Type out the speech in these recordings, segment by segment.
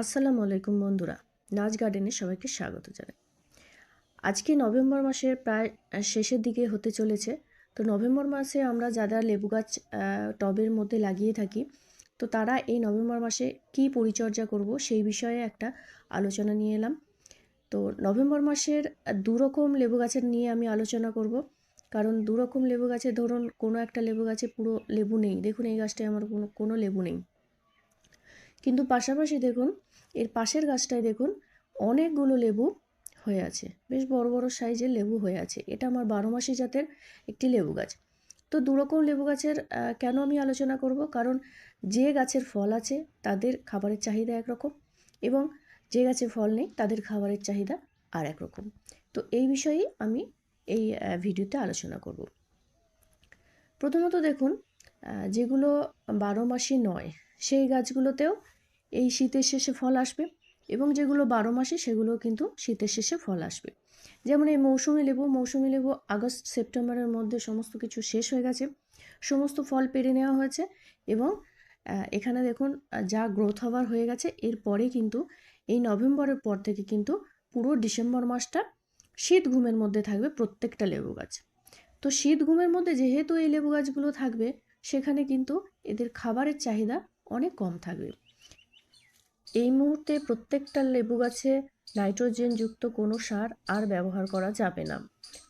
আসসালামু আলাইকুম বন্ধুরা। নাচ গার্ডেনে সবাইকে স্বাগত জানাই। আজকে নভেম্বর মাসের প্রায় শেষের দিকে হতে চলেছে। তো নভেম্বর মাসে আমরা যারা লেবু গাছ টবের মধ্যে লাগিয়ে থাকি তো তারা এই নভেম্বর মাসে কি পরিচর্যা করব সেই বিষয়ে একটা আলোচনা নিয়ে এলাম। তো নভেম্বর মাসের আহ, দু রকম লেবু গাছের নিয়ে আমি আলোচনা করব। কারণ দু রকম লেবু গাছে ধরুন কোনো একটা লেবু গাছে পুরো লেবু নেই। দেখুন এই গাছটায় আমার কোনো কোনো লেবু নেই। কিন্তু পাশাপাশি দেখুন এর পাশের গাছটায় দেখুন অনেকগুলো লেবু হয়ে আছে। বেশ বড় বড় সাইজের লেবু হয়ে আছে। এটা আমার বারো মাসি জাতের একটি লেবু গাছ। তো দুরকম লেবু গাছের কেন আমি আলোচনা করব? কারণ যে গাছের ফল আছে তাদের খাবারের চাহিদা একরকম এবং যে গাছে ফল নেই তাদের খাবারের চাহিদা আর একরকম। তো এই বিষয়েই আমি এই ভিডিওতে আলোচনা করব। প্রথমত দেখুন যেগুলো বারো মাসি নয়, সেই গাছগুলোতেও এই শীতের শেষে ফল আসবে এবং যেগুলো বারো মাসে সেগুলো কিন্তু শীতের শেষে ফল আসবে। যেমন এই মৌসুমি লেবু মৌসুমি লেবু আগস্ট, সেপ্টেম্বরের মধ্যে সমস্ত কিছু শেষ হয়ে গেছে, সমস্ত ফল পেরে নেওয়া হয়েছে এবং এখানে দেখুন যা গ্রোথ হওয়ার হয়ে গেছে, এরপরে কিন্তু এই নভেম্বরের পর থেকে কিন্তু পুরো ডিসেম্বর মাসটা শীত ঘুমের মধ্যে থাকবে প্রত্যেকটা লেবু গাছ। তো শীত ঘুমের মধ্যে যেহেতু এই লেবু গাছগুলো থাকবে, সেখানে কিন্তু এদের খাবারের চাহিদা অনেক কম থাকবে। এই মুহূর্তে প্রত্যেকটা লেবু গাছে নাইট্রোজেনযুক্ত কোনো সার আর ব্যবহার করা যাবে না।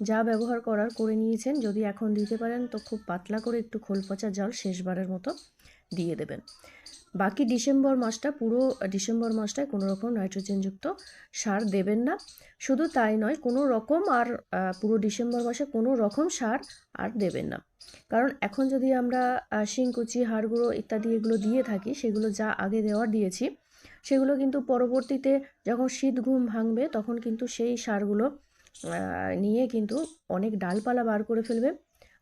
যা ব্যবহার করার করে নিয়েছেন, যদি এখন দিতে পারেন তো খুব পাতলা করে একটু খোল পচা জল শেষবারের মতো দিয়ে দেবেন। বাকি ডিসেম্বর মাসটা, পুরো ডিসেম্বর মাসটায় কোনো রকম নাইট্রোজেনযুক্ত সার দেবেন না। শুধু তাই নয়, কোনো রকম আর পুরো ডিসেম্বর মাসে কোনো রকম সার আর দেবেন না। কারণ এখন যদি আমরা শিংকুচি, হাড়গুঁড়ো ইত্যাদি এগুলো দিয়ে থাকি, সেগুলো যা আগে দেওয়ার দিয়েছি সেগুলো কিন্তু পরবর্তীতে যখন শীত ঘুম ভাঙবে তখন কিন্তু সেই সারগুলো নিয়ে কিন্তু অনেক ডালপালা বার করে ফেলবে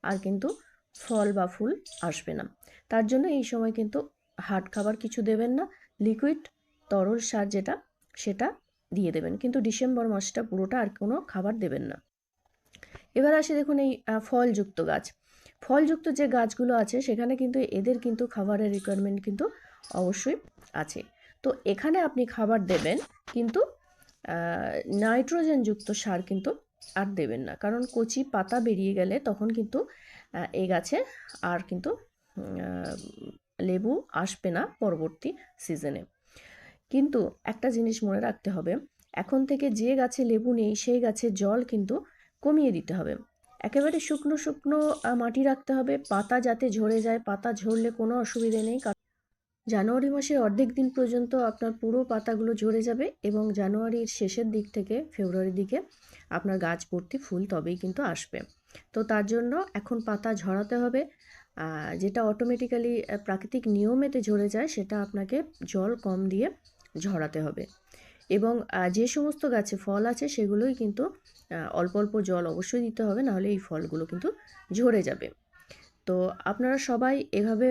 আর কিন্তু ফল বা ফুল আসবে না। তার জন্য এই সময় কিন্তু হার্ড খাবার কিছু দেবেন না, লিকুইড তরল সার যেটা, সেটা দিয়ে দেবেন। কিন্তু ডিসেম্বর মাসটা পুরোটা আর কোনো খাবার দেবেন না। এবার আসে দেখুন এই ফলযুক্ত গাছ। ফলযুক্ত যে গাছগুলো আছে সেখানে কিন্তু এদের কিন্তু খাবারের রিকোয়ারমেন্ট কিন্তু অবশ্যই আছে। তো এখানে আপনি খাবার দেবেন, কিন্তু নাইট্রোজেনযুক্ত সার কিন্তু আর দেবেন না। কারণ কচি পাতা বেরিয়ে গেলে তখন কিন্তু এই গাছে আর কিন্তু লেবু আসবে না পরবর্তী সিজনে। কিন্তু একটা জিনিস মনে রাখতে হবে, এখন থেকে যে গাছে লেবু নেই, সেই গাছে জল কিন্তু কমিয়ে দিতে হবে। একেবারে শুকনো শুকনো মাটি রাখতে হবে, পাতা যাতে ঝরে যায়, পাতা ঝরলে কোনো অসুবিধে নেই জানুয়ারি মাসের অর্ধেক দিন পর্যন্ত আপনার পুরো পাতাগুলো ঝরে যাবে এবং জানুয়ারির শেষের দিক থেকে ফেব্রুয়ারির দিকে আপনার গাছ ভর্তি ফুল তবেই কিন্তু আসবে। তো তার জন্য এখন পাতা ঝরাতে হবে। যেটা অটোমেটিক্যালি প্রাকৃতিক নিয়মেতে ঝরে যায় সেটা আপনাকে জল কম দিয়ে ঝরাতে হবে। এবং যে সমস্ত গাছে ফল আছে সেগুলোই কিন্তু অল্প অল্প জল অবশ্যই দিতে হবে, নাহলে এই ফলগুলো কিন্তু ঝরে যাবে। তো আপনারা সবাই এভাবে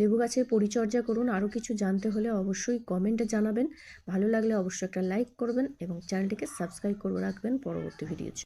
লেবু গাছের পরিচর্যা করুন। আরও কিছু জানতে হলে অবশ্যই কমেন্টে জানাবেন। ভালো লাগলে অবশ্যই একটা লাইক করবেন এবং চ্যানেলটিকে সাবস্ক্রাইব করে রাখবেন পরবর্তী ভিডিও